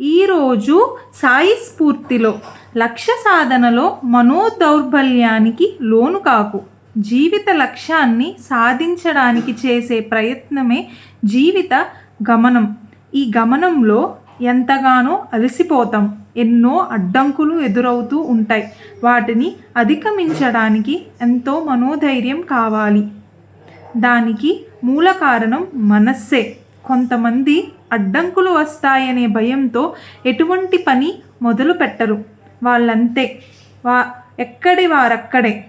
ఈరోజు సాయి స్ఫూర్తిలో లక్ష్య సాధనలో మనోదౌర్బల్యానికి లోను కాకు. జీవిత లక్ష్యాన్ని సాధించడానికి చేసే ప్రయత్నమే జీవిత గమనం. ఈ గమనంలో ఎంతగానో అలసిపోతాం. ఎన్నో అడ్డంకులు ఎదురవుతూ ఉంటాయి. వాటిని అధిగమించడానికి ఎంతో మనోధైర్యం కావాలి. దానికి మూల కారణం మనస్సే. కొంతమంది అడ్డంకులు వస్తాయనే భయంతో ఎటువంటి పని మొదలు పెట్టరు. వాళ్ళంతే. వా ఎక్కడి వారక్కడే.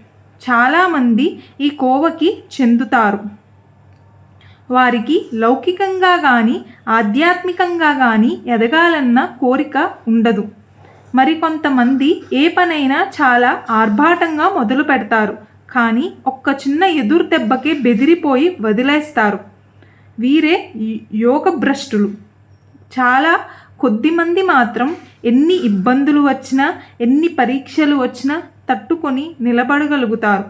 చాలామంది ఈ కోవకి చెందుతారు. వారికి లౌకికంగా కానీ ఆధ్యాత్మికంగా కానీ ఎదగాలన్న కోరిక ఉండదు. మరికొంతమంది ఏ పనైనా చాలా ఆర్భాటంగా మొదలు పెడతారు. కానీ ఒక్క చిన్న ఎదురు దెబ్బకే బెదిరిపోయి వదిలేస్తారు. వీరే యోగ భ్రష్టులు చాలా కొద్దిమంది మాత్రం ఎన్ని ఇబ్బందులు వచ్చినా ఎన్ని పరీక్షలు వచ్చినా తట్టుకొని నిలబడగలుగుతారు.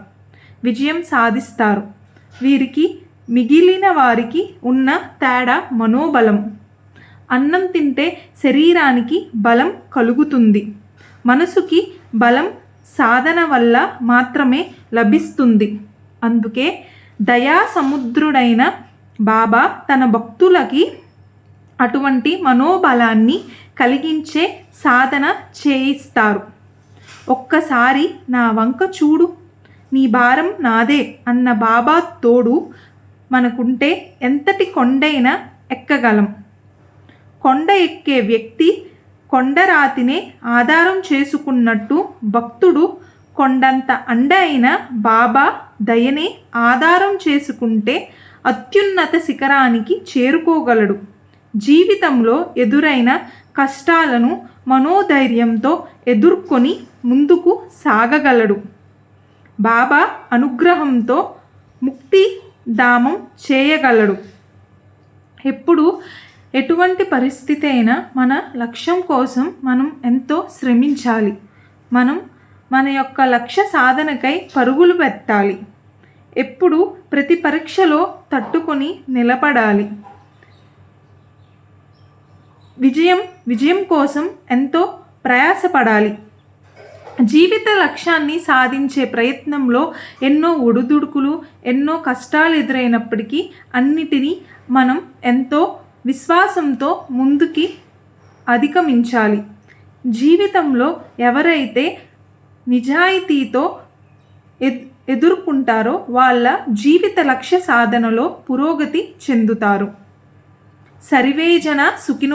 విజయం సాధిస్తారు. వీరికి మిగిలిన వారికి ఉన్న తేడా మనోబలం. అన్నం తింటే శరీరానికి బలం కలుగుతుంది. మనసుకి బలం సాధన వల్ల మాత్రమే లభిస్తుంది. అందుకే దయా సముద్రుడైన బాబా తన భక్తులకి అటువంటి మనోబలాన్ని కలిగించే సాధన చేయిస్తారు. ఒక్కసారి నా వంక చూడు నీ భారం నాదే అన్న బాబా తోడు మనకుంటే ఎంతటి కొండైనా ఎక్కగలం. కొండ ఎక్కే వ్యక్తి కొండరాతినే ఆధారం చేసుకున్నట్టు భక్తుడు కొండంత అండ అయిన బాబా దయనే ఆధారం చేసుకుంటే అత్యున్నత శిఖరానికి చేరుకోగలడు. జీవితంలో ఎదురైన కష్టాలను మనోధైర్యంతో ఎదుర్కొని ముందుకు సాగగలడు. బాబా అనుగ్రహంతో ముక్తి దామం చేయగలడు. ఎప్పుడు ఎటువంటి పరిస్థితి అయినా మన లక్ష్యం కోసం మనం ఎంతో శ్రమించాలి. మనం మన యొక్క లక్ష్య సాధనకై పరుగులు పెట్టాలి. ఎప్పుడు ప్రతి పరీక్షలో తట్టుకొని నిలబడాలి. విజయం విజయం కోసం ఎంతో ప్రయాసపడాలి. జీవిత లక్ష్యాన్ని సాధించే ప్రయత్నంలో ఎన్నో ఒడుదుడుకులు ఎన్నో కష్టాలు ఎదురైనప్పటికీ అన్నిటినీ మనం ఎంతో విశ్వాసంతో ముందుకి అధిగమించాలి. జీవితంలో ఎవరైతే నిజాయితీతో ఎదుర్కొంటారో వాళ్ళ జీవిత లక్ష్య సాధనలో పురోగతి చెందుతారు. సరివేజన సుఖినో